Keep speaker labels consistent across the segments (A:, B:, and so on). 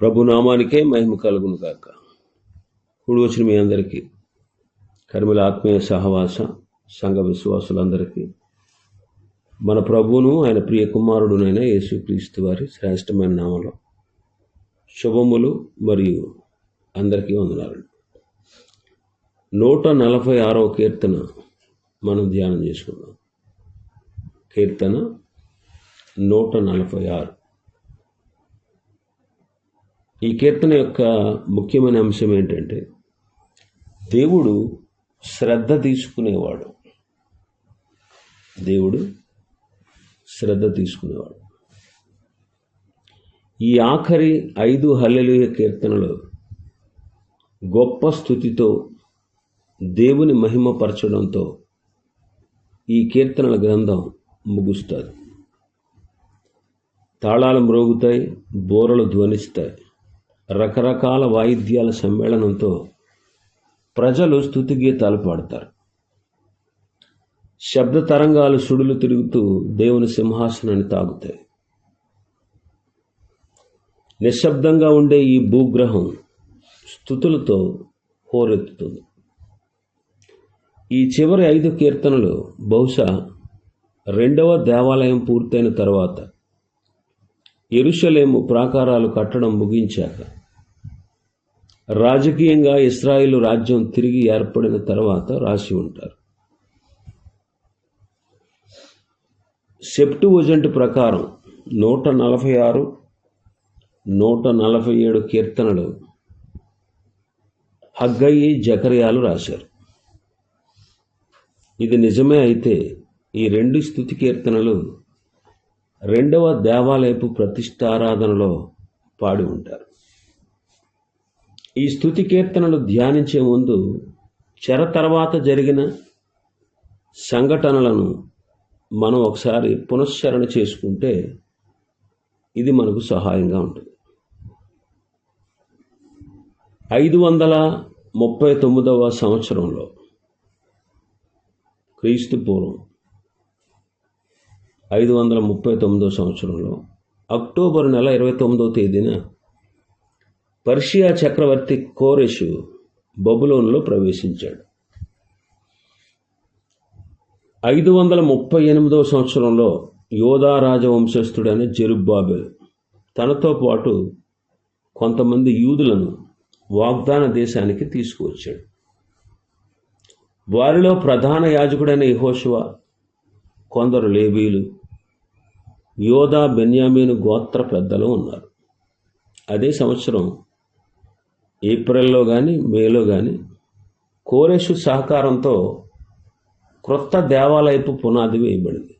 A: ప్రభు నామానికే మహిమ కలుగును కాక కూడి వచ్చిన మీ అందరికీ కర్మిల ఆత్మీయ సహవాస సంఘ విశ్వాసులందరికీ మన ప్రభువును ఆయన ప్రియ కుమారుడునైన యేసుక్రీస్తు వారి శ్రేష్టమైన నామంలో శుభములు మరియు అందరికీ వందనాలు. నూట నలభై ఆరవ కీర్తన మనం ధ్యానం చేసుకుందాం. కీర్తన నూట నలభై ఆరు. ఈ కీర్తన యొక్క ముఖ్యమైన అంశం ఏంటంటే దేవుడు శ్రద్ధ తీసుకునేవాడు. దేవుడు శ్రద్ధ తీసుకునేవాడు. ఈ ఆఖరి ఐదు హల్లెలుయ కీర్తనలో గొప్ప స్థుతితో దేవుని మహిమపరచడంతో ఈ కీర్తనల గ్రంథం ముగుస్తుంది తాళాలు మ్రోగుతాయి బోరలు ధ్వనిస్తాయి. రకరకాల వాయిద్యాల సమ్మేళనంతో ప్రజలు స్థుతి గీతాలు పాడతారు. శబ్ద తరంగాలు సుడులు తిరుగుతూ దేవుని సింహాసనాన్ని తాగుతాయి. నిశ్శబ్దంగా ఉండే ఈ భూగ్రహం స్థుతులతో హోరెత్తుతుంది. ఈ చివరి ఐదు కీర్తనలు బహుశా రెండవ దేవాలయం పూర్తయిన తర్వాత ఎరుషలేము ప్రాకారాలు కట్టడం ముగించాక రాజకీయంగా ఇస్రాయిల్ రాజ్యం తిరిగి ఏర్పడిన తర్వాత రాసి ఉంటారు. సెప్టువజెంట్ ప్రకారం నూట నలభై ఆరు నూట నలభై ఏడు కీర్తనలు హగ్గయి జకర్యాలు రాశారు. ఇది నిజమే అయితే ఈ రెండు స్థుతి కీర్తనలు రెండవ దేవాలయపు ప్రతిష్టారాధనలో పాడి ఉంటారు. ఈ స్థుతి కీర్తనలు ధ్యానించే ముందు చెర తర్వాత జరిగిన సంఘటనలను మనం ఒకసారి పునశ్చరణ చేసుకుంటే ఇది మనకు సహాయంగా ఉంటుంది. ఐదు వందల ముప్పై తొమ్మిదవ సంవత్సరంలో క్రీస్తు పూర్వం ఐదు వందల ముప్పై తొమ్మిదవ సంవత్సరంలో అక్టోబర్ నెల ఇరవై తొమ్మిదవ తేదీన పర్షియా చక్రవర్తి కోరెషు బబులోన్లో ప్రవేశించాడు. ఐదు వందల ముప్పై ఎనిమిదవ సంవత్సరంలో యోధా రాజవంశస్థుడైన జెరుబ్బాబెల్ తనతో పాటు కొంతమంది యూదులను వాగ్దాన దేశానికి తీసుకువచ్చాడు. వారిలో ప్రధాన యాజకుడైన యహోశివ కొందరు లేబీలు యోధా బెన్యామీను గోత్ర పెద్దలు ఉన్నారు. అదే సంవత్సరం ఏప్రిల్లో కానీ మేలో కానీ కోరేషు సహకారంతో క్రొత్త దేవాలయపు పునాది వేయబడింది.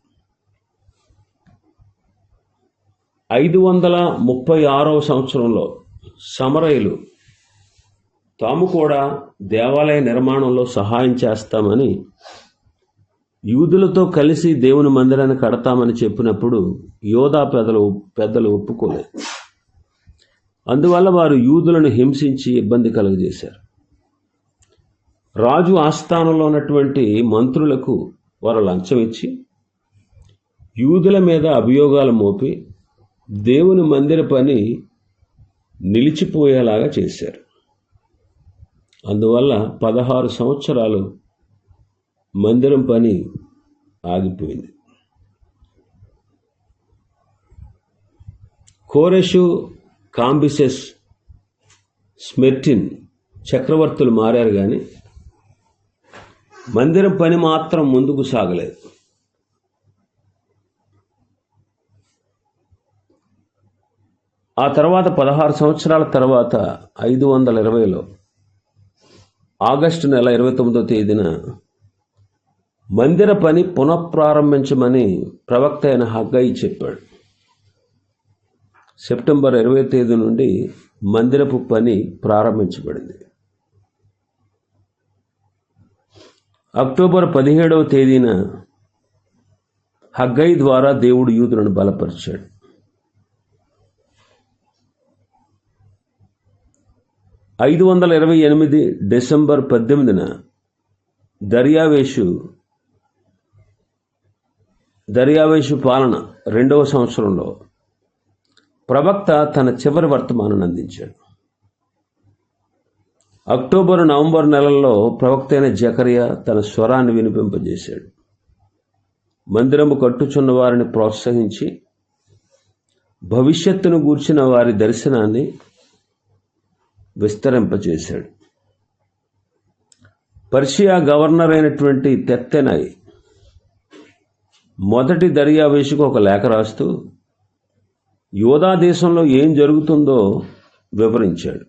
A: ఐదు వందల ముప్పై ఆరవ సంవత్సరంలో సమరయులు తాము కూడా దేవాలయ నిర్మాణంలో సహాయం చేస్తామని యూదులతో కలిసి దేవుని మందిరాన్ని కడతామని చెప్పినప్పుడు యోధా పెద్దలు పెద్దలు ఒప్పుకోలేదు. అందువల్ల వారు యూదులను హింసించి ఇబ్బంది కలుగజేశారు. రాజు ఆస్థానంలో ఉన్నటువంటి మంత్రులకు వారు లంచం ఇచ్చి యూదుల మీద అభియోగాలు మోపి దేవుని మందిర పని నిలిచిపోయేలాగా చేశారు. అందువల్ల పదహారు సంవత్సరాలు మందిరం పని ఆగిపోయింది. కోరెషు కాంబిసెస్ స్మెర్టిన్ చక్రవర్తులు మారారు కానీ మందిరం పని మాత్రం ముందుకు సాగలేదు. ఆ తర్వాత పదహారు సంవత్సరాల తర్వాత ఐదు వందల ఇరవైలో ఆగస్టు నెల ఇరవై తొమ్మిదో తేదీన మందిర పని పునఃప్రారంభించమని ప్రవక్త అయిన హగ్గయి చెప్పాడు. సెప్టెంబర్ ఇరవై తేదీ నుండి మందిరపు పని ప్రారంభించబడింది. అక్టోబర్ పదిహేడవ తేదీన హగ్గై ద్వారా దేవుడు యూదులను బలపరిచాడు. ఐదు వందల ఇరవై ఎనిమిది డిసెంబర్ పద్దెనిమిదిన దర్యావేషు దర్యావేషు పాలన రెండవ సంవత్సరంలో ప్రవక్త తన చివరి వర్తమానాన్ని అందించాడు. అక్టోబర్ నవంబర్ నెలల్లో ప్రవక్త అయిన జకరియా తన స్వరాన్ని వినిపింపజేశాడు. మందిరము కట్టుచున్న వారిని ప్రోత్సహించి భవిష్యత్తును గూర్చిన వారి దర్శనాన్ని విస్తరింపజేశాడు. పర్షియా గవర్నర్ అయినటువంటి తెత్తెనై మొదటి దర్యావేషుకు ఒక లేఖ రాస్తూ యోధా దేశంలో ఏం జరుగుతుందో వివరించాడు.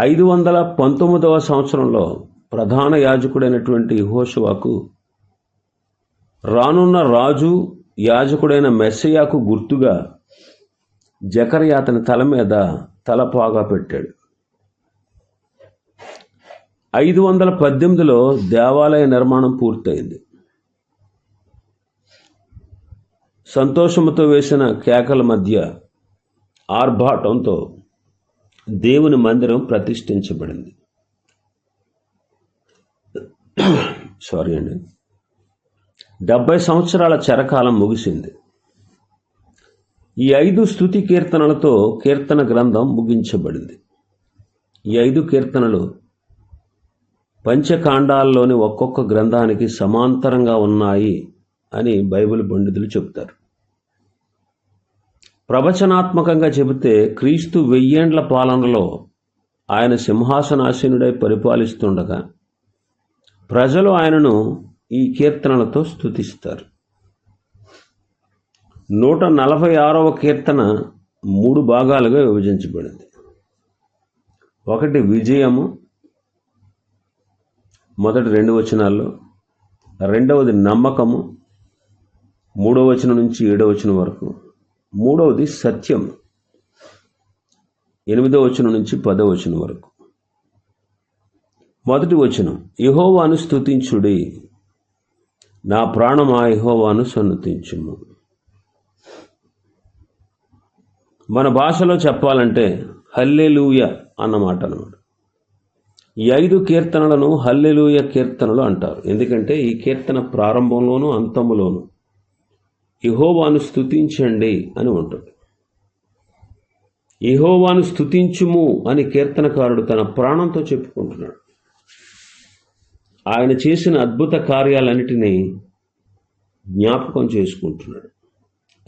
A: ఐదు వందల పంతొమ్మిదవ సంవత్సరంలో ప్రధాన యాజకుడైనటువంటి హోషువాకు రానున్న రాజు యాజకుడైన మెస్సయాకు గుర్తుగా జకర్య అతని తల మీద తలపాగా పెట్టాడు. ఐదు వందల పద్దెనిమిదిలో దేవాలయ నిర్మాణం పూర్తయింది. సంతోషముతో వేసిన కేకల మధ్య ఆర్భాటంతో దేవుని మందిరం ప్రతిష్ఠించబడింది. సారీ అండి. డెబ్బై సంవత్సరాల చెరకాలం ముగిసింది. ఈ ఐదు స్థుతి కీర్తనలతో కీర్తన గ్రంథం ముగించబడింది. ఈ ఐదు కీర్తనలు పంచకాండాల్లోని ఒక్కొక్క గ్రంథానికి సమాంతరంగా ఉన్నాయి అని బైబిల్ పండితులు చెబుతారు ప్రవచనాత్మకంగా చెబితే క్రీస్తు వెయ్యేండ్ల పాలనలో ఆయన సింహాసనాశీనుడై పరిపాలిస్తుండగా ప్రజలు ఆయనను ఈ కీర్తనలతో స్తుతిస్తారు. నూట నలభై ఆరవ కీర్తన మూడు భాగాలుగా విభజించబడింది. ఒకటి విజయము మొదటి రెండు వచనాల్లో రెండవది నమ్మకము మూడవ వచనం నుంచి ఏడో వచనం వరకు. మూడవది సత్యం. ఎనిమిదో వచనం నుంచి పదో వచనం వరకు. మొదటి వచనం యహోవాను స్తుతించుడి. నా ప్రాణం ఆ యహోవాను సన్నతించుము. మన భాషలో చెప్పాలంటే హల్లెలూయ అన్నమాట అనమాట ఈ ఐదు కీర్తనలను హల్లెలూయ కీర్తనలు అంటారు. ఎందుకంటే ఈ కీర్తన ప్రారంభంలోనూ అంతములోనూ ఇహోవాను స్థుతించండి అని ఉంటుంది. ఇహోవాను స్థుతించుము అని కీర్తనకారుడు తన ప్రాణంతో చెప్పుకుంటున్నాడు. ఆయన చేసిన అద్భుత కార్యాలన్నిటినీ జ్ఞాపకం చేసుకుంటున్నాడు.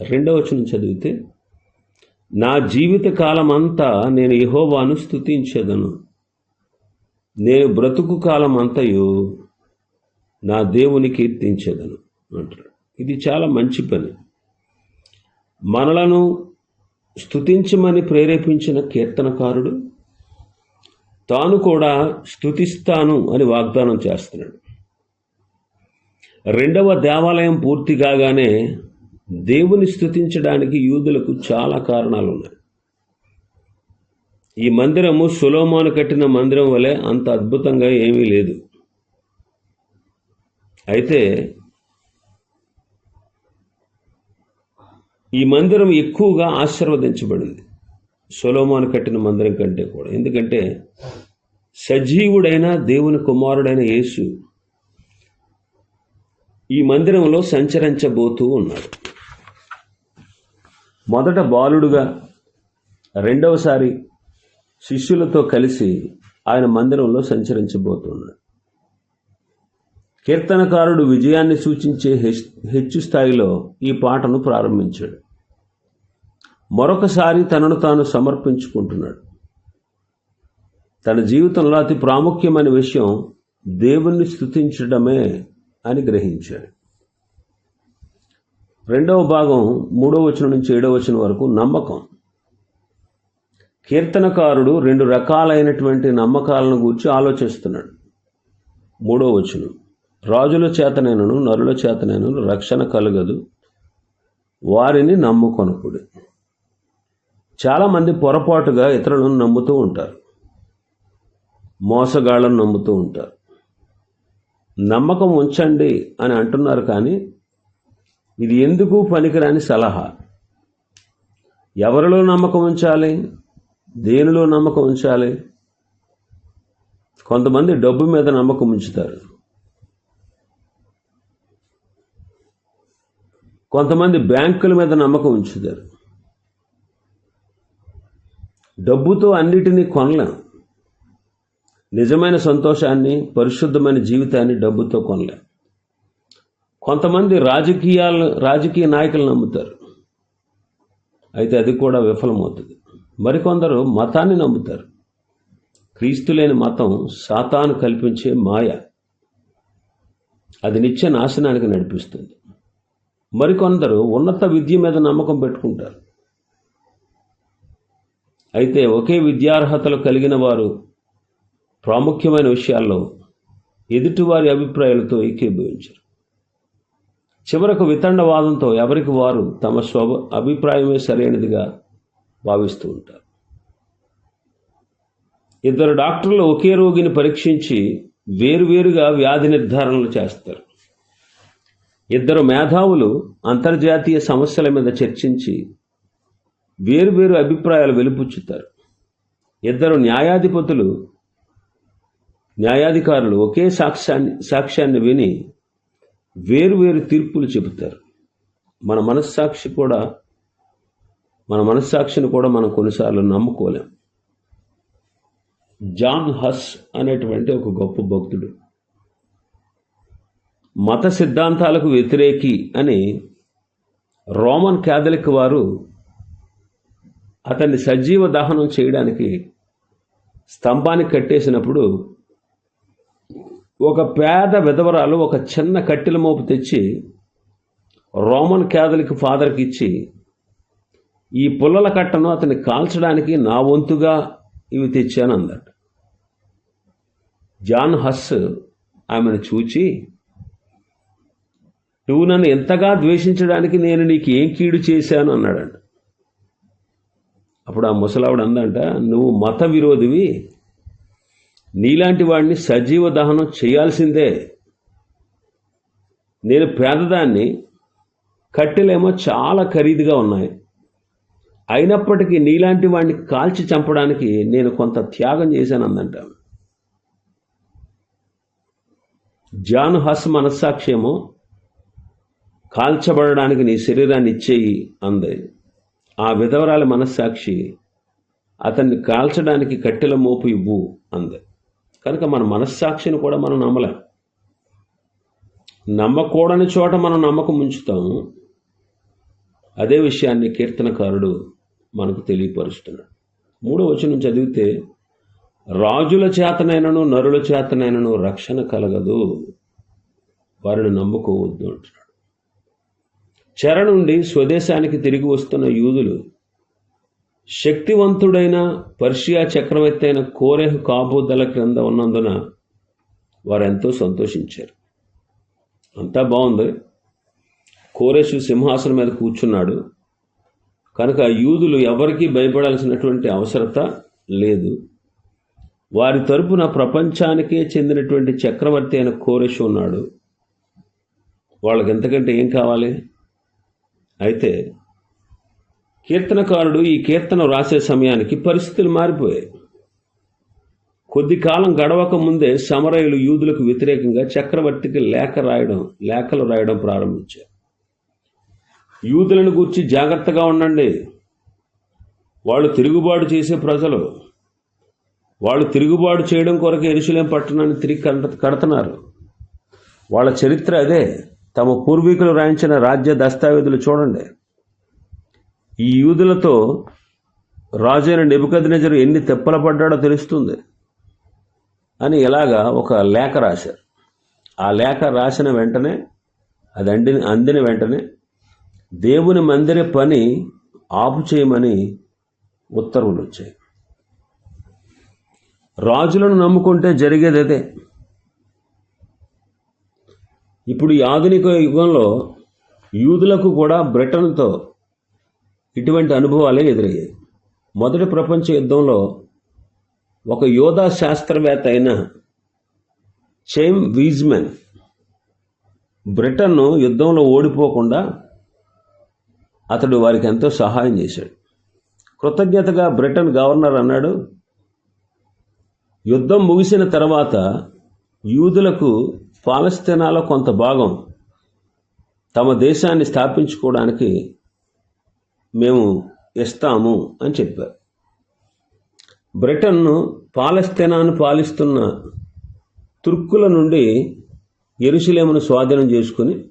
A: రెండవ వచనం చదివితే నా జీవిత కాలం అంతా నేను యహోవాను స్థుతించదను నేను బ్రతుకు కాలం అంతయు నా దేవుని కీర్తించదను అంటాడు ఇది చాలా మంచి పని. మనలను స్తుతించమని ప్రేరేపించిన కీర్తనకారుడు తాను కూడా స్తుతిస్తాను అని వాగ్దానం చేస్తున్నాడు. రెండవ దేవాలయం పూర్తి కాగానే దేవుని స్థుతించడానికి యూదులకు చాలా కారణాలు ఉన్నాయి ఈ మందిరము సులోమాను కట్టిన మందిరం వలె అంత అద్భుతంగా ఏమీ లేదు. అయితే ఈ మందిరం ఎక్కువగా ఆశీర్వదించబడింది. సొలోమాను కట్టిన మందిరం కంటే కూడా. ఎందుకంటే సజీవుడైన దేవుని కుమారుడైన యేసు ఈ మందిరంలో సంచరించబోతూ ఉన్నాడు. మొదట బాలుడుగా రెండవసారి శిష్యులతో కలిసి ఆయన మందిరంలో సంచరించబోతున్నాడు కీర్తనకారుడు విజయాన్ని సూచించే హెచ్- హెచ్చు స్థాయిలో ఈ పాటను ప్రారంభించాడు. మరొకసారి తనను తాను సమర్పించుకుంటున్నాడు. తన జీవితంలో అతి ప్రాముఖ్యమైన విషయం దేవుణ్ణి స్తుతించడమే అని గ్రహించాడు. రెండవ భాగం మూడవ వచనం నుంచి ఏడవ వచనం వరకు నమ్మకం. కీర్తనకారుడు రెండు రకాలైనటువంటి నమ్మకాలను గురించి ఆలోచిస్తున్నాడు. మూడవ వచనం. రాజుల చేతనైనను నరుల చేతనైనను రక్షణ కలగదు. వారిని నమ్ముకొనకుడు చాలామంది పొరపాటుగా ఇతరులను నమ్ముతూ ఉంటారు. మోసగాళ్ళను నమ్ముతూ ఉంటారు. నమ్మకం ఉంచండి అని అంటున్నారు కానీ ఇది ఎందుకు పనికిరాని సలహా? ఎవరిలో నమ్మకం ఉంచాలి? దేనిలో నమ్మకం ఉంచాలి? కొంతమంది డబ్బు మీద నమ్మకం ఉంచుతారు. కొంతమంది బ్యాంకుల మీద నమ్మకం ఉంచుతారు. డబ్బుతో అన్నిటినీ కొనలేం. నిజమైన సంతోషాన్ని పరిశుద్ధమైన జీవితాన్ని డబ్బుతో కొనలేం. కొంతమంది రాజకీయాలు రాజకీయ నాయకులు నమ్ముతారు. అయితే అది కూడా విఫలమవుతుంది. మరికొందరు మతాన్ని నమ్ముతారు. క్రీస్తు లేని మతం సాతాను కల్పించే మాయ. అది నిత్య నాశనానికి నడిపిస్తుంది. మరికొందరు ఉన్నత విద్య మీద నమ్మకం పెట్టుకుంటారు. అయితే ఒకే విద్యార్హతలు కలిగిన వారు ప్రాముఖ్యమైన విషయాల్లో ఎదుటివారి అభిప్రాయాలతో ఏకీభవించరు. చివరకు వితండవాదంతో ఎవరికి వారు తమ స్వభ అభిప్రాయమే సరైనదిగా భావిస్తూ ఉంటారు. ఇద్దరు డాక్టర్లు ఒకే రోగిని పరీక్షించి వేరువేరుగా వ్యాధి నిర్ధారణలు చేస్తారు. ఇద్దరు మేధావులు అంతర్జాతీయ సమస్యల మీద చర్చించి వేరువేరు అభిప్రాయాలు వెలుపుచ్చుతారు. ఇద్దరు న్యాయాధిపతులు న్యాయాధికారులు ఒకే సాక్ష్యాన్ని సాక్ష్యాన్ని విని వేరువేరు తీర్పులు చెబుతారు. మన మనస్సాక్షి కూడా మన మనస్సాక్షిని కూడా మనం కొన్నిసార్లు నమ్ముకోలేం. జాన్ హస్ అనేటువంటి ఒక గొప్ప భక్తుడు. మత సిద్ధాంతాలకు వ్యతిరేకి అని రోమన్ క్యాథలిక్ వారు అతన్ని సజీవ దహనం చేయడానికి స్తంభానికి కట్టేసినప్పుడు ఒక పేద విధవరాలు ఒక చిన్న కట్టెల మోపు తెచ్చి రోమన్ క్యాథలిక్ ఫాదర్కి ఇచ్చి ఈ పుల్లల కట్టను అతన్ని కాల్చడానికి నా వంతుగా ఇవి తెచ్చాను అందట జాన్ హస్ ఆమెను చూచి నువ్వు నన్ను ఎంతగా ద్వేషించడానికి నేను నీకు ఏం కీడు చేశాను అన్నాడంట. అప్పుడు ఆ ముసలావిడ అందంట నువ్వు మత విరోధివి. నీలాంటి వాడిని సజీవ దహనం చేయాల్సిందే. నేను పేదదాన్ని కట్టెలేమో చాలా ఖరీదుగా ఉన్నాయి. అయినప్పటికీ నీలాంటి వాడిని కాల్చి చంపడానికి నేను కొంత త్యాగం చేశాను అందంట. జాన్ హస్ మనస్సాక్ష్యము కాల్చబడడానికి నీ శరీరాన్ని ఇచ్చేయి అంది. ఆ విధవరాలి మనస్సాక్షి అతన్ని కాల్చడానికి కట్టెల మోపు ఇవ్వు అంది. కనుక మన మనస్సాక్షిని కూడా మనం నమ్మలేం. నమ్మకూడని చోట మనం నమ్మకం ఉంచుతాము అదే విషయాన్ని కీర్తనకారుడు మనకు తెలియపరుస్తున్నాడు. మూడో వచనం చదివితే రాజుల చేతనైనను నరుల చేతనైనను రక్షణ కలగదు. వారిని నమ్ముకోవద్దు అంటున్నాడు. చెర నుండి స్వదేశానికి తిరిగి వస్తున్న యూదులు శక్తివంతుడైన పర్షియా చక్రవర్తి అయిన కోరెహ్ కాబోదల క్రింద ఉన్నందున వారెంతో సంతోషించారు. అంతా బాగుంది. కోరేషు సింహాసనం మీద కూర్చున్నాడు. కనుక యూదులు ఎవరికీ భయపడాల్సినటువంటి అవసరత లేదు. వారి తరపున ప్రపంచానికే చెందినటువంటి చక్రవర్తి అయిన కోరేషు ఉన్నాడు. వాళ్ళకి ఎంతకంటే ఏం కావాలి? అయితే కీర్తనకారుడు ఈ కీర్తన రాసే సమయానికి పరిస్థితులు మారిపోయాయి. కొద్ది కాలం గడవక ముందే సమరయులు యూదులకు వ్యతిరేకంగా చక్రవర్తికి లేఖ రాయడం లేఖలు రాయడం ప్రారంభించారు. యూదులను గూర్చి జాగ్రత్తగా ఉండండి. వాళ్ళు తిరుగుబాటు చేసే ప్రజలు. వాళ్ళు తిరుగుబాటు చేయడం కొరకు ఎరుసలేం పట్టణాన్ని తిరిగి కడుతున్నారు. వాళ్ళ చరిత్ర అదే. తమ పూర్వీకులు రాయించిన రాజ్య దస్తావేజులు చూడండి. ఈ యూదులతో రాజైన నెబుకద్నెజరు ఎన్ని తెప్పల పడ్డాడో తెలుస్తుంది. అని ఇలాగా ఒక లేఖ రాశారు. ఆ లేఖ రాసిన వెంటనే అది అందిన అందిన వెంటనే దేవుని మందిర పని ఆపు చేయమని ఉత్తర్వులు వచ్చాయి. రాజులను నమ్ముకుంటే జరిగేది అదే. ఇప్పుడు ఈ ఆధునిక యుగంలో యూదులకు కూడా బ్రిటన్తో ఇటువంటి అనుభవాలే ఎదురయ్యాయి. మొదటి ప్రపంచ యుద్ధంలో ఒక యోధా శాస్త్రవేత్త అయిన చైమ్ వీజ్మెన్ బ్రిటన్ను యుద్ధంలో ఓడిపోకుండా అతడు వారికి ఎంతో సహాయం చేశాడు. కృతజ్ఞతగా బ్రిటన్ గవర్నర్ అన్నాడు యుద్ధం ముగిసిన తర్వాత యూదులకు పాలస్తీనాలో కొంత భాగం తమ దేశాన్ని స్థాపించుకోవడానికి మేము ఇస్తాము అని చెప్పారు. బ్రిటన్ను పాలస్తీనాను పాలిస్తున్న తుర్కుల నుండి ఎరుసలేమును స్వాధీనం చేసుకుని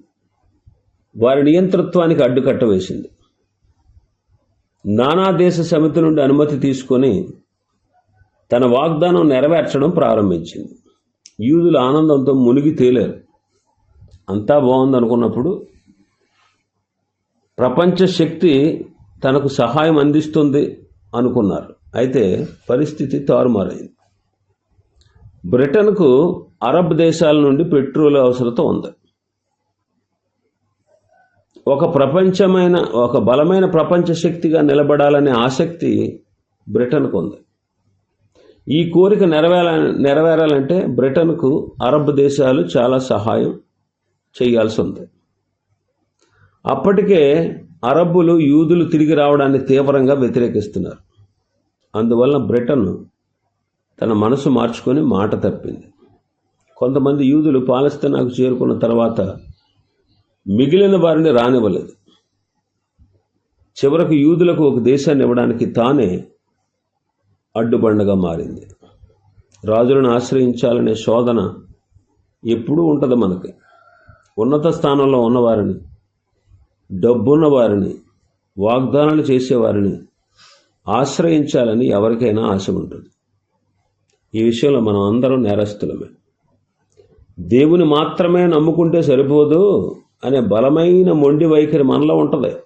A: వారి నియంతృత్వానికి అడ్డుకట్ట వేసింది. నానా దేశ సమితి నుండి అనుమతి తీసుకొని తన వాగ్దానం నెరవేర్చడం ప్రారంభించింది. యూదుల ఆనందంతో మునిగి తేలారు. అంతా బాగుంది అనుకున్నప్పుడు ప్రపంచ శక్తి తనకు సహాయం అందిస్తుంది అనుకున్నారు. అయితే పరిస్థితి తారుమారైంది. బ్రిటన్కు అరబ్ దేశాల నుండి పెట్రోల్ అవసరత ఉంది. ఒక ప్రపంచమైన ఒక బలమైన ప్రపంచ శక్తిగా నిలబడాలనే ఆసక్తి బ్రిటన్కు ఉంది. ఈ కోరిక నెరవేర నెరవేరాలంటే బ్రిటన్కు అరబ్ దేశాలు చాలా సహాయం చేయాల్సి ఉంది అప్పటికే అరబ్బులు యూదులు తిరిగి రావడాన్ని తీవ్రంగా వ్యతిరేకిస్తున్నారు. అందువల్ల బ్రిటన్ తన మనసు మార్చుకొని మాట తప్పింది. కొంతమంది యూదులు పాలస్తీనాకు చేరుకున్న తర్వాత మిగిలిన వారిని రానివ్వలేదు. చివరకు యూదులకు ఒక దేశాన్ని ఇవ్వడానికి తానే అడ్డుబండగా మారింది. రాజులను ఆశ్రయించాలనే శోధన ఎప్పుడూ ఉంటుంది మనకి. ఉన్నత స్థానంలో ఉన్నవారిని డబ్బున్న వారిని వాగ్దానాలు చేసేవారిని ఆశ్రయించాలని ఎవరికైనా ఆశ ఉంటుంది. ఈ విషయంలో మనం అందరం నేరస్తులమే. దేవుని మాత్రమే నమ్ముకుంటే సరిపోదు అనే బలమైన మొండి వైఖరి మనలో ఉంటుంది.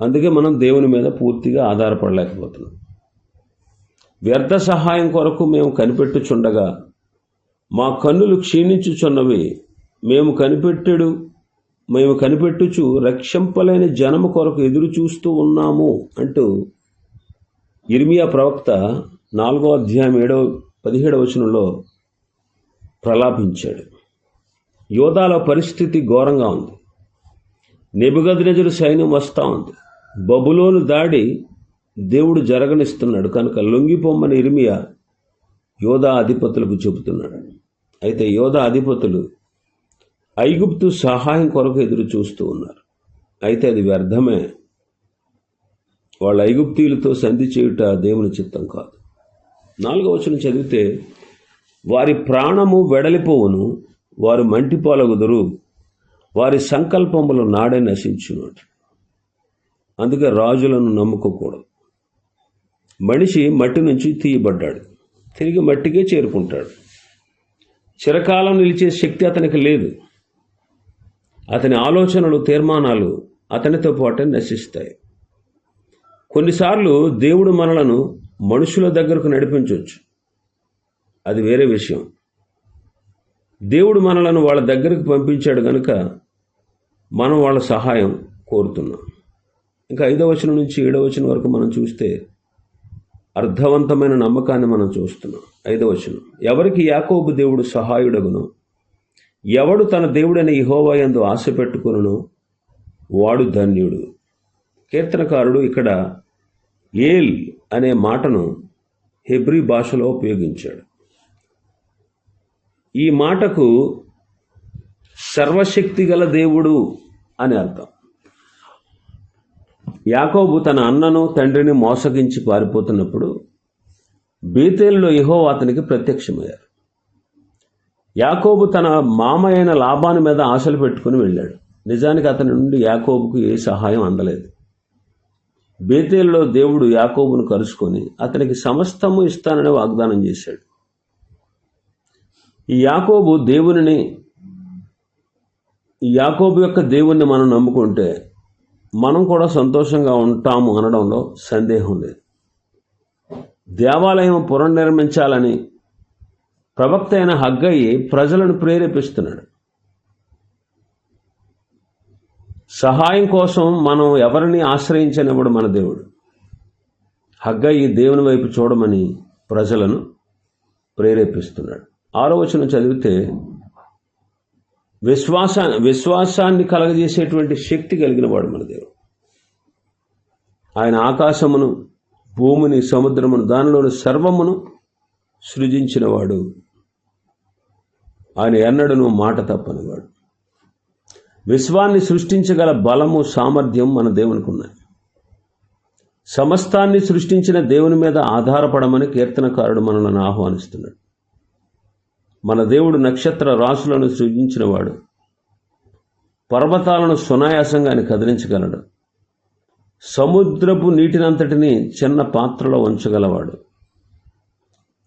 A: అందుకే మనం దేవుని మీద పూర్తిగా ఆధారపడలేకపోతున్నాం. వ్యర్థ సహాయం కొరకు మేము కనిపెట్టుచుండగా మా కన్నులు క్షీణించుచున్నవి మేము కనిపెట్టెడు మేము కనిపెట్టుచు రక్షింపలేని జనము కొరకు ఎదురు చూస్తూ ఉన్నాము అంటూ ఇర్మియా ప్రవక్త నాలుగో అధ్యాయం ఏడవ పదిహేడవ వచనంలో ప్రలాపించాడు. యోధాల పరిస్థితి ఘోరంగా ఉంది. నెబుగద్నెజరు సైన్యం వస్తూ ఉంది. బబులోను దాడి దేవుడు జరగనిస్తున్నాడు. కనుక లొంగిపోమ్మని ఇర్మియా యోధా అధిపతులకు చెబుతున్నాడు. అయితే యోధా అధిపతులు ఐగుప్తు సహాయం కొరకు ఎదురు చూస్తూ ఉన్నారు. అయితే అది వ్యర్థమే. వాళ్ళ ఐగుప్తీయులతో సంధి చేయుట దేవుని చిత్తం కాదు. నాలుగవ వచనం చదివితే వారి ప్రాణము వెడలిపోవును వారు మంటిపాలగుదురు వారి సంకల్పములు నాడే నశించున్నాడు అందుకే రాజులను నమ్ముకోకూడదు. మనిషి మట్టి నుంచి తీయబడ్డాడు. తిరిగి మట్టికే చేరుకుంటాడు. చిరకాలం నిలిచే శక్తి అతనికి లేదు. అతని ఆలోచనలు తీర్మానాలు అతనితో పాటే నశిస్తాయి. కొన్నిసార్లు దేవుడు మనలను మనుషుల దగ్గరకు నడిపించవచ్చు అది వేరే విషయం. దేవుడు మనలను వాళ్ళ దగ్గరకు పంపించాడు కనుక మనం వాళ్ళ సహాయం కోరుతున్నాం. ఇంకా ఐదవ వచనం నుంచి ఏడవ వచనం వరకు మనం చూస్తే అర్థవంతమైన నమ్మకాన్ని మనం చూస్తున్నాం. ఐదవ వచనం. ఎవరికి యాకోబు దేవుడు సహాయుడగును? ఎవడు తన దేవుడైన ఇహోవయందు ఆశ పెట్టుకును వాడు ధన్యుడు. కీర్తనకారుడు ఇక్కడ ఏల్ అనే మాటను హెబ్రి భాషలో ఉపయోగించాడు. ఈ మాటకు సర్వశక్తి గల దేవుడు అని అర్థం. యాకోబు తన అన్నను తండ్రిని మోసగించి పారిపోతున్నప్పుడు బీతేలులో యహో అతనికి ప్రత్యక్షమయ్యారు యాకోబు తన మామ అయిన లాభాన్ని మీద ఆశలు పెట్టుకుని వెళ్ళాడు. నిజానికి అతని నుండి యాకోబుకు ఏ సహాయం అందలేదు. బేతేల్లో దేవుడు యాకోబును కలుసుకొని అతనికి సమస్తము ఇస్తానని వాగ్దానం చేశాడు. ఈ యాకోబు దేవునిని ఈ యాకోబు యొక్క దేవుణ్ణి మనం నమ్ముకుంటే మనం కూడా సంతోషంగా ఉంటాము అనడంలో సందేహం లేదు. దేవాలయం పునర్నిర్మించాలని ప్రవక్త అయిన హగ్గయ్యి ప్రజలను ప్రేరేపిస్తున్నాడు. సహాయం కోసం మనం ఎవరిని ఆశ్రయించనివ్వడు మన దేవుడు. హగ్గయ్యి దేవుని వైపు చూడమని ప్రజలను ప్రేరేపిస్తున్నాడు. ఆలోచన చదివితే విశ్వాసా విశ్వాసాన్ని కలగజేసేటువంటి శక్తి కలిగిన వాడు మన దేవుడు. ఆయన ఆకాశమును భూమిని సముద్రమును దానిలోని సర్వమును సృజించినవాడు. ఆయన ఎన్నడను మాట తప్పనివాడు. విశ్వాన్ని సృష్టించగల బలము సామర్థ్యం మన దేవునికి ఉన్నాయి సమస్తాన్ని సృష్టించిన దేవుని మీద ఆధారపడమని కీర్తనకారుడు మనల్ని ఆహ్వానిస్తున్నాడు. మన దేవుడు నక్షత్ర రాశులను సృజించినవాడు. పర్వతాలను సునాయాసంగా ఆయన కదిలించగలడు. సముద్రపు నీటినంతటిని చిన్న పాత్రలో ఉంచగలవాడు.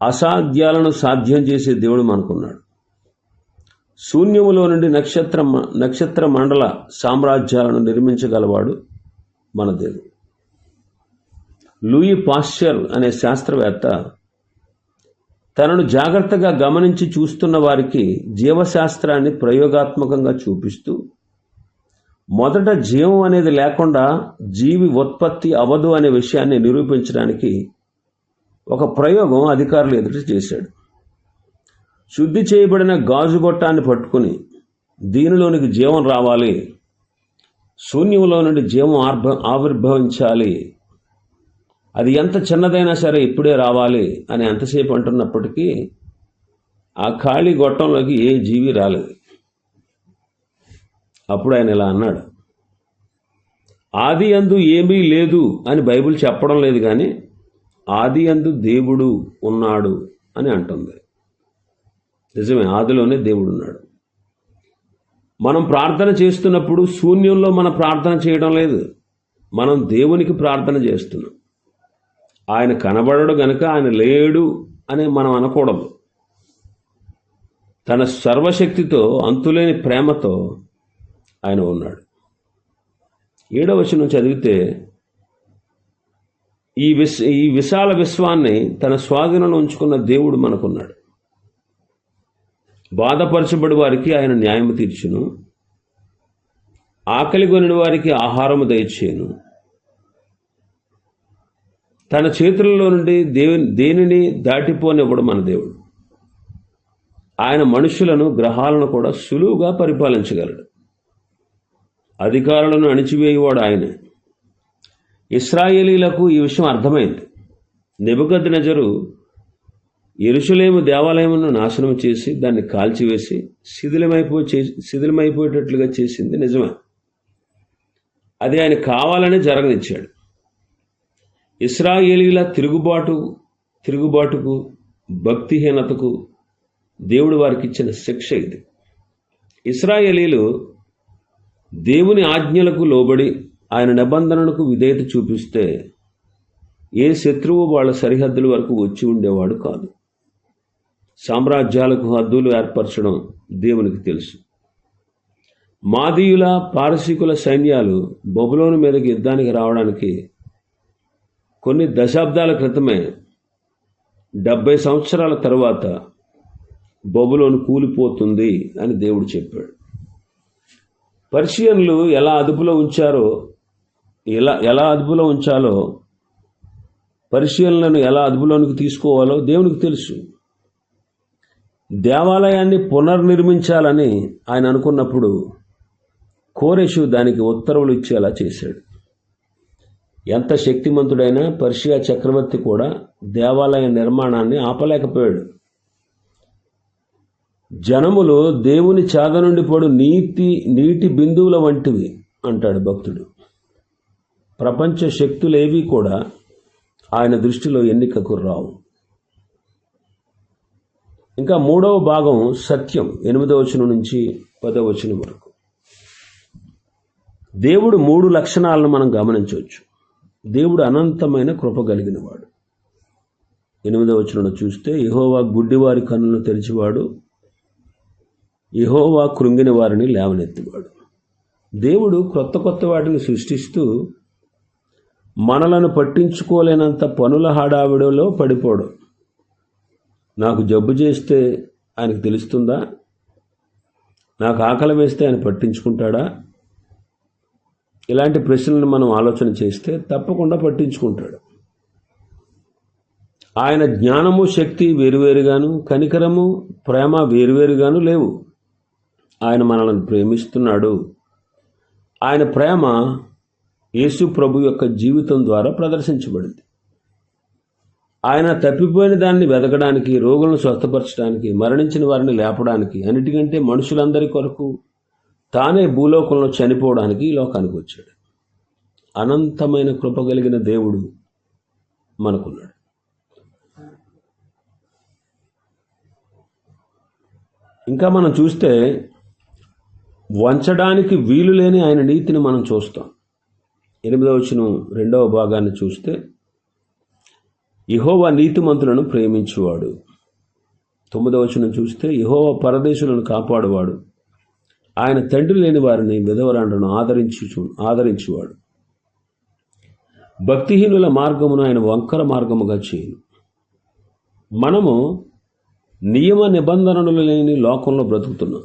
A: అసాధ్యాలను సాధ్యం చేసే దేవుడు మనకున్నాడు. శూన్యములో నుండి నక్షత్ర నక్షత్ర మండల సామ్రాజ్యాలను నిర్మించగలవాడు మన దేవుడు. లూయి పాశ్చర్ అనే శాస్త్రవేత్త తనను జాగ్రత్తగా గమనించి చూస్తున్న వారికి జీవశాస్త్రాన్ని ప్రయోగాత్మకంగా చూపిస్తూ మొదట జీవం అనేది లేకుండా జీవి ఉత్పత్తి అవదు అనే విషయాన్ని నిరూపించడానికి ఒక ప్రయోగం అధికారులు ఎదుట చేశాడు. శుద్ధి చేయబడిన గాజు గొట్టాన్ని పట్టుకుని దీనిలోనికి జీవం రావాలి శూన్యంలో నుండి జీవం ఆర్భ ఆవిర్భవించాలి అది ఎంత చిన్నదైనా సరే ఇప్పుడే రావాలి అని ఎంతసేపు అంటున్నప్పటికీ ఆ ఖాళీ గొట్టంలోకి ఏ జీవి రాలేదు. అప్పుడు ఆయన ఇలా అన్నాడు ఆది అందు ఏమీ లేదు అని బైబిల్ చెప్పడం లేదు కానీ ఆది అందు దేవుడు ఉన్నాడు అని అంటుంది. నిజమే ఆదిలోనే దేవుడు ఉన్నాడు. మనం ప్రార్థన చేస్తున్నప్పుడు శూన్యంలో మన ప్రార్థన చేయడం లేదు. మనం దేవునికి ప్రార్థన చేస్తున్నాం. ఆయన కనబడడు గనుక ఆయన లేడు అని మనం అనకూడదు. తన సర్వశక్తితో అంతులేని ప్రేమతో ఆయన ఉన్నాడు. ఏడవ వచనం చదివితే ఈ విశ్ ఈ విశాల విశ్వాన్ని తన స్వాధీనంలో ఉంచుకున్న దేవుడు మనకున్నాడు. బాధపరచబడి వారికి ఆయన న్యాయం తీర్చును. ఆకలి కొనిన వారికి ఆహారము దయచేయను. తన చేతులలో నుండి దేవుని దేనిని దాటిపోనివ్వడు మన దేవుడు. ఆయన మనుషులను గ్రహాలను కూడా సులువుగా పరిపాలించగలడు. అధికారులను అణిచివేయవాడు ఆయనే. ఇస్రాయేలీలకు ఈ విషయం అర్థమైంది. నెబద్ నజరు ఎరుసలేము దేవాలయమును నాశనం చేసి దాన్ని కాల్చివేసి శిథిలమైపో శిథిలమైపోయేటట్లుగా చేసింది నిజమే. అది ఆయన కావాలని జరగనిచ్చాడు. ఇస్రాయేలీల తిరుగుబాటు తిరుగుబాటుకు భక్తిహీనతకు దేవుడు వారికి ఇచ్చిన శిక్ష ఇది. ఇస్రాయేలీలు దేవుని ఆజ్ఞలకు లోబడి ఆయన నిబంధనలకు విధేయత చూపిస్తే ఏ శత్రువు వాళ్ళ సరిహద్దుల వరకు వచ్చి ఉండేవాడు కాదు. సామ్రాజ్యాలకు హద్దులు ఏర్పరచడం దేవునికి తెలుసు. మాదీయుల పారసీకుల సైన్యాలు బొబులోని మీదకి యుద్ధానికి రావడానికి కొన్ని దశాబ్దాల క్రితమే డెబ్బై సంవత్సరాల తర్వాత బొబులోను కూలిపోతుంది అని దేవుడు చెప్పాడు. పర్షియన్లు ఎలా అదుపులో ఉంచారో ఎలా ఎలా అదుపులో ఉంచాలో పర్షియన్లను ఎలా అదుపులోనికి తీసుకోవాలో దేవునికి తెలుసు. దేవాలయాన్ని పునర్నిర్మించాలని ఆయన అనుకున్నప్పుడు కోరేషు దానికి ఉత్తర్వులు ఇచ్చేలా చేశాడు. ఎంత శక్తిమంతుడైనా పర్షియా చక్రవర్తి కూడా దేవాలయ నిర్మాణాన్ని ఆపలేకపోయాడు. జనములు దేవుని చాగ నుండి పడు నీతి నీటి బిందువుల వంటివి అంటాడు భక్తుడు. ప్రపంచ శక్తులేవి కూడా ఆయన దృష్టిలో ఎన్నికకు రావు. ఇంకా మూడవ భాగం సత్యం ఎనిమిదవ వచనం నుంచి పదవ వచనం వరకు. దేవుడు మూడు లక్షణాలను మనం గమనించవచ్చు. దేవుడు అనంతమైన కృప కలిగినవాడు. ఎనిమిదవ వచనంలో చూస్తే యహోవా గుడ్డివారి కన్నులను తెరిచివాడు యహోవా కృంగిన వారిని లేవనెత్తివాడు. దేవుడు కొత్త కొత్త వాటిని సృష్టిస్తూ మనలను పట్టించుకోలేనంత పనుల హడావిడిలో పడిపోవడం నాకు జబ్బు చేస్తే ఆయనకు తెలుస్తుందా? నాకు ఆకలి వేస్తే ఆయన పట్టించుకుంటాడా? ఇలాంటి ప్రశ్నలను మనం ఆలోచన చేస్తే తప్పకుండా పట్టించుకుంటాడు. ఆయన జ్ఞానము శక్తి వేరువేరుగాను కనికరము ప్రేమ వేరువేరుగాను లేవు. ఆయన మనల్ని ప్రేమిస్తున్నాడు. ఆయన ప్రేమ యేసు ప్రభు యొక్క జీవితం ద్వారా ప్రదర్శించబడింది. ఆయన తప్పిపోయిన దాన్ని వెతకడానికి రోగులను స్వస్థపరచడానికి మరణించిన వారిని లేపడానికి అన్నిటికంటే మనుషులందరి కొరకు తానే భూలోకంలో చనిపోవడానికి ఈ లోకానికి వచ్చాడు. అనంతమైన కృప కలిగిన దేవుడు మనకున్నాడు. ఇంకా మనం చూస్తే వంచడానికి వీలు లేని ఆయన నీతిని మనం చూస్తాం. ఎనిమిదవ వచ్చిన రెండవ భాగాన్ని చూస్తే ఇహోవా నీతిమంతులను ప్రేమించువాడు. తొమ్మిదవ వచనం చూస్తే ఇహోవా పరదేశులను కాపాడువాడు. ఆయన తండ్రి లేని వారిని విధవరాండ్రను ఆదరించు ఆదరించువాడు. భక్తిహీనుల మార్గమును ఆయన వంకర మార్గముగా చేయను. మనము నియమ నిబంధనలు లేని లోకంలో బ్రతుకుతున్నాం.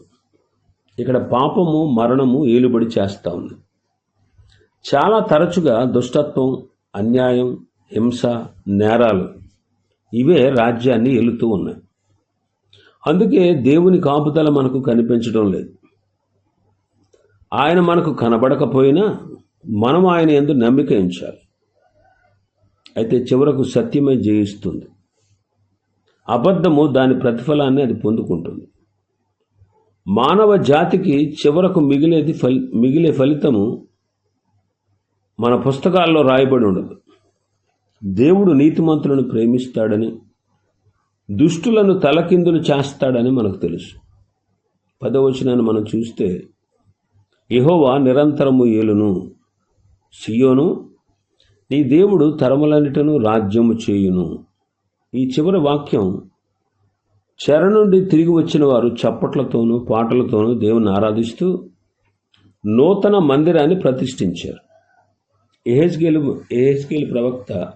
A: ఇక్కడ పాపము మరణము ఏలుబడి చేస్తూ ఉంది. చాలా తరచుగా దుష్టత్వం అన్యాయం హింస నేరాలు ఇవే రాజ్యాన్ని ఏలుతూ ఉన్నాయి. అందుకే దేవుని కాపుదల మనకు కనిపించడం లేదు. ఆయన మనకు కనబడకపోయినా మనం ఆయన ఎందు నమ్మిక ఉంచాలి అయితే చివరకు సత్యమే జయిస్తుంది. అబద్ధము దాని ప్రతిఫలాన్ని అది పొందుకుంటుంది. మానవ జాతికి చివరకు మిగిలేది ఫలి మిగిలే ఫలితము మన పుస్తకాల్లో రాయబడి ఉండదు. దేవుడు నీతిమంతులను ప్రేమిస్తాడని దుష్టులను తలకిందులు చేస్తాడని మనకు తెలుసు. పదవచనాన్ని మనం చూస్తే యహోవా నిరంతరము ఏలును. సియోను నీ దేవుడు తరములన్నిటను రాజ్యము చేయును. ఈ చివరి వాక్యం చెర నుండి తిరిగి వచ్చిన వారు చప్పట్లతోనూ పాటలతోనూ దేవుని ఆరాధిస్తూ నూతన మందిరాన్ని ప్రతిష్ఠించారు. ఎహెస్కేలు ఎహెస్కేలు ప్రవక్త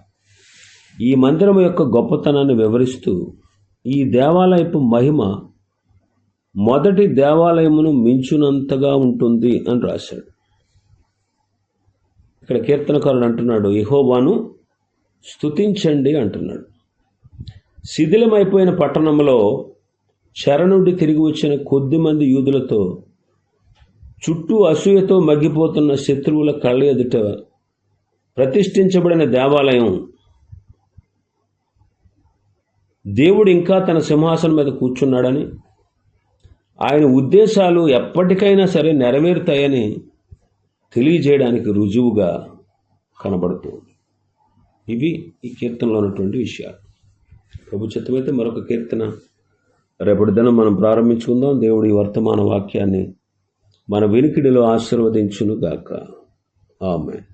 A: ఈ మందిరం యొక్క గొప్పతనాన్ని వివరిస్తూ ఈ దేవాలయపు మహిమ మొదటి దేవాలయమును మించునంతగా ఉంటుంది అని రాశాడు. ఇక్కడ కీర్తనకారుడు అంటున్నాడు ఇహోబాను స్తుతించండి అంటున్నాడు. శిథిలమైపోయిన పట్టణంలో శరణుడి తిరిగి వచ్చిన కొద్ది మంది యూదులతో చుట్టూ అసూయతో మగ్గిపోతున్న శత్రువుల కళ్ళ ఎదుట ప్రతిష్ఠించబడిన దేవాలయం దేవుడు ఇంకా తన సింహాసనం మీద కూర్చున్నాడని ఆయన ఉద్దేశాలు ఎప్పటికైనా సరే నెరవేరుతాయని తెలియజేయడానికి రుజువుగా కనబడుతుంది ఇవి ఈ కీర్తనలో ఉన్నటువంటి విషయాలు. ప్రభు చిత్తమైతే మరొక కీర్తన. రేపటి దినం మనం ప్రారంభించుకుందాం. దేవుడి వర్తమాన వాక్యాన్ని మన వెనుకిడిలో ఆశీర్వదించును గాక ఆమె